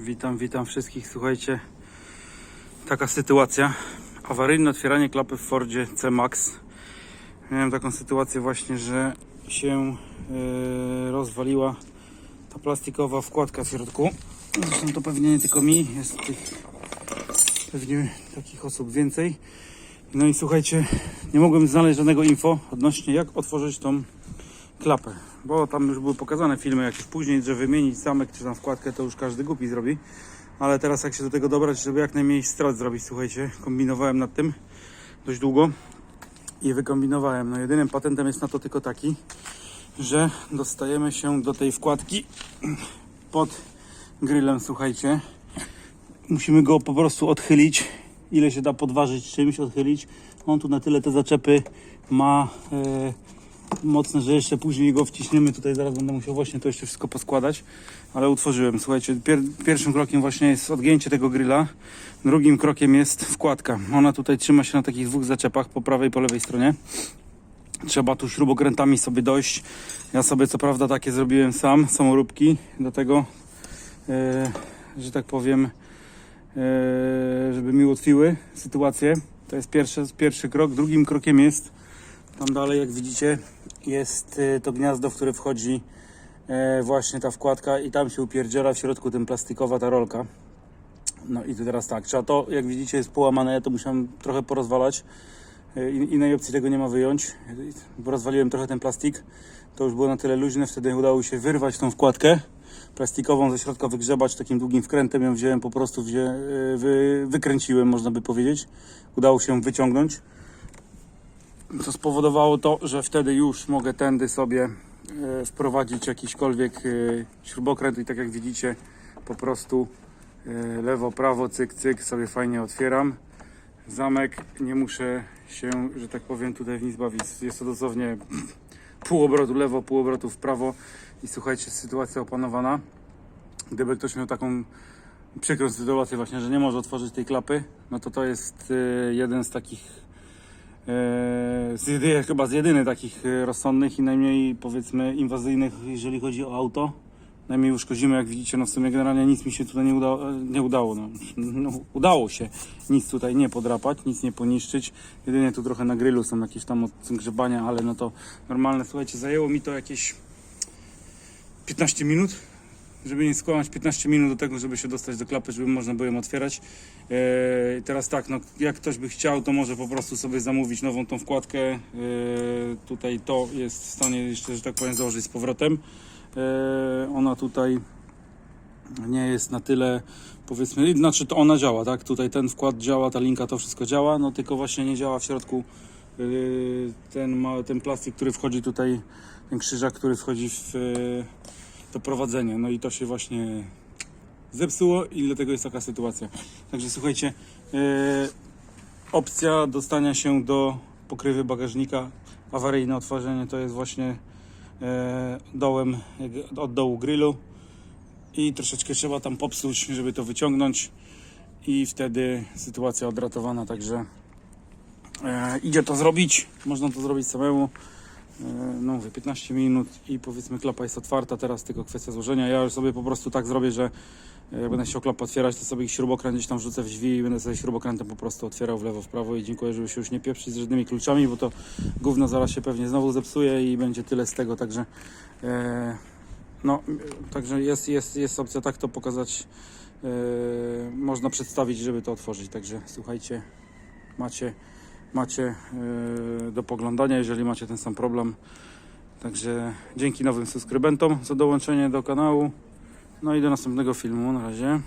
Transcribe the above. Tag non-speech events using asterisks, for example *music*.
Witam, witam wszystkich. Słuchajcie, taka sytuacja. Awaryjne otwieranie klapy w Fordzie C-Max. Miałem taką sytuację właśnie, że się e, rozwaliła ta plastikowa wkładka w środku. Zresztą to pewnie nie tylko mi, jest tych pewnie takich osób więcej. No i słuchajcie, nie mogłem znaleźć żadnego info odnośnie jak otworzyć tą klapę. Bo tam już były pokazane filmy jakieś później, że wymienić zamek czy tam wkładkę to już każdy głupi zrobi. Ale teraz jak się do tego dobrać, żeby jak najmniej strat zrobić, słuchajcie, kombinowałem nad tym dość długo i wykombinowałem. No jedynym patentem jest na to tylko taki, że dostajemy się do tej wkładki pod grillem, słuchajcie. Musimy go po prostu odchylić, ile się da podważyć czymś, odchylić. On tu na tyle te zaczepy ma e, mocne, że jeszcze później go wciśniemy. Tutaj zaraz będę musiał właśnie to jeszcze wszystko poskładać, ale utworzyłem. Słuchajcie, pier pierwszym krokiem właśnie jest odgięcie tego grilla, drugim krokiem jest wkładka. Ona tutaj trzyma się na takich dwóch zaczepach, po prawej i po lewej stronie. Trzeba tu śrubokrętami sobie dojść. Ja sobie co prawda takie zrobiłem sam, samoróbki do tego, e, że tak powiem, e, żeby mi ułatwiły sytuację. To jest pierwszy, pierwszy krok. Drugim krokiem jest tam dalej, jak widzicie, jest e, to gniazdo, w które wchodzi e, właśnie ta wkładka i tam się upierdziela w środku tym plastikowa ta rolka. No i to teraz tak, trzeba to, jak widzicie, jest połamane, ja to musiałem trochę porozwalać. E, innej opcji tego nie ma wyjąć. Bo rozwaliłem trochę ten plastik. To już było na tyle luźne, wtedy udało się wyrwać tą wkładkę plastikową ze środka, wygrzebać takim długim wkrętem. Ją wziąłem po prostu, wzię, e, wy, wykręciłem, można by powiedzieć. Udało się ją wyciągnąć. Co spowodowało to, że wtedy już mogę tędy sobie e, wprowadzić jakiśkolwiek e, śrubokręt i tak jak widzicie, po prostu e, lewo, prawo, cyk, cyk sobie fajnie otwieram zamek, nie muszę się, że tak powiem, tutaj w nic bawić. Jest to dosłownie *clears throat* pół obrotu lewo, pół obrotu w prawo i słuchajcie, sytuacja opanowana. Gdyby ktoś miał taką przykrą sytuację właśnie, że nie może otworzyć tej klapy, no to to jest jeden z takich z jedy, chyba z jedynych takich e, rozsądnych i najmniej powiedzmy inwazyjnych, jeżeli chodzi o auto. Najmniej uszkodzimy, jak widzicie, no w sumie generalnie nic mi się tutaj nie udało, nie udało no. *laughs* no udało się nic tutaj nie podrapać, nic nie poniszczyć. Jedynie tu trochę na grillu są jakieś tam odgrzebania, ale no to normalne. Słuchajcie, zajęło mi to jakieś 15 minut, żeby nie skłamać 15 minut do tego, żeby się dostać do klapy, żeby można było ją otwierać. Eee, teraz tak, no, jak ktoś by chciał, to może po prostu sobie zamówić nową tą wkładkę. Eee, tutaj to jest w stanie jeszcze, że tak powiem, założyć z powrotem. Eee, ona tutaj nie jest na tyle, powiedzmy, znaczy to ona działa, tak? Tutaj ten wkład działa, ta linka, to wszystko działa, no tylko właśnie nie działa w środku yy, ten, ten plastik, który wchodzi tutaj, ten krzyżak, który wchodzi w yy, to prowadzenie. No i to się właśnie zepsuło i dlatego jest taka sytuacja. Także słuchajcie, yy, opcja dostania się do pokrywy bagażnika, awaryjne otworzenie to jest właśnie e, dołem, od dołu grillu i troszeczkę trzeba tam popsuć, żeby to wyciągnąć i wtedy sytuacja odratowana, także e, idzie to zrobić, można to zrobić samemu. E, no mówię, 15 minut i powiedzmy klapa jest otwarta, teraz tylko kwestia złożenia. Ja już sobie po prostu tak zrobię, że e, jak będę chciał klapę otwierać, to sobie śrubokręt gdzieś tam wrzucę w drzwi i będę sobie śrubokrętem po prostu otwierał w lewo, w prawo i dziękuję, żeby się już nie pieprzyć z żadnymi kluczami, bo to gówno zaraz się pewnie znowu zepsuje i będzie tyle z tego, także e, no, także jest, jest, jest opcja tak to pokazać, e, można przedstawić, żeby to otworzyć, także słuchajcie, macie, macie e, do poglądania, jeżeli macie ten sam problem, także dzięki nowym subskrybentom za dołączenie do kanału, no i do następnego filmu, na razie.